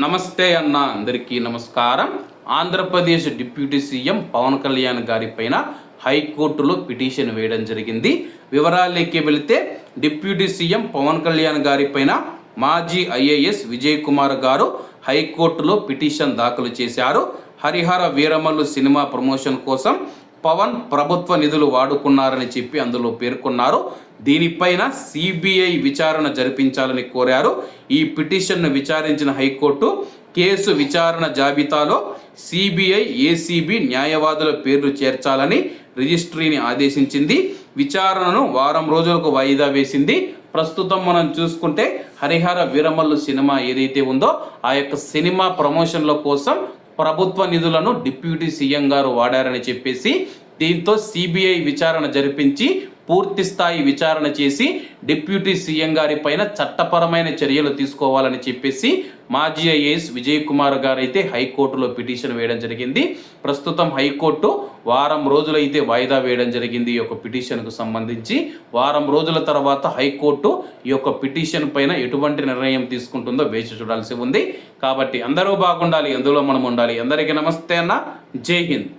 నమస్తే అన్న అందరికీ నమస్కారం. ఆంధ్రప్రదేశ్ డిప్యూటీ సీఎం పవన్ కళ్యాణ్ గారి పైన హైకోర్టులో పిటిషన్ వేయడం జరిగింది. వివరాలకి వెళితే డిప్యూటీ సీఎం పవన్ కళ్యాణ్ గారి పైన మాజీ ఐఏఎస్ విజయ్ కుమార్ గారు హైకోర్టులో పిటిషన్ దాఖలు చేశారు. హరిహర వీరమల్లు సినిమా ప్రమోషన్ కోసం పవన్ ప్రభుత్వ నిధులు వాడుకున్నారని చెప్పి అందులో పేర్కొన్నారు. దీనిపైన సిబిఐ విచారణ జరిపించాలని కోరారు. ఈ పిటిషన్ను విచారించిన హైకోర్టు కేసు విచారణ జాబితాలో సిబిఐ ఏసీబీ న్యాయవాదుల పేర్లు చేర్చాలని రిజిస్ట్రీని ఆదేశించింది. విచారణను వారం రోజులకు వాయిదా వేసింది. ప్రస్తుతం మనం చూసుకుంటే హరిహర వీరమల్లు సినిమా ఏదైతే ఉందో ఆ యొక్క సినిమా ప్రమోషన్ల కోసం ప్రభుత్వ నిధులను డిప్యూటీ సీఎం గారు వాడారని చెప్పేసి దీంతో సిబిఐ విచారణ జరిపించి పూర్తి స్థాయి విచారణ చేసి డిప్యూటీ సీఎం గారి పైన చట్టపరమైన చర్యలు తీసుకోవాలని చెప్పేసి మాజీ ఐఏఎస్ విజయ్ కుమార్ గారు అయితే హైకోర్టులో పిటిషన్ వేయడం జరిగింది. ప్రస్తుతం హైకోర్టు వారం రోజులైతే వాయిదా వేయడం జరిగింది ఈ యొక్క పిటిషన్కు సంబంధించి. వారం రోజుల తర్వాత హైకోర్టు ఈ యొక్క పిటిషన్ పైన ఎటువంటి నిర్ణయం తీసుకుంటుందో వేచి చూడాల్సి ఉంది. కాబట్టి అందరూ బాగుండాలి అందులో మనం ఉండాలి. అందరికీ నమస్తే అన్న. జై హింద్.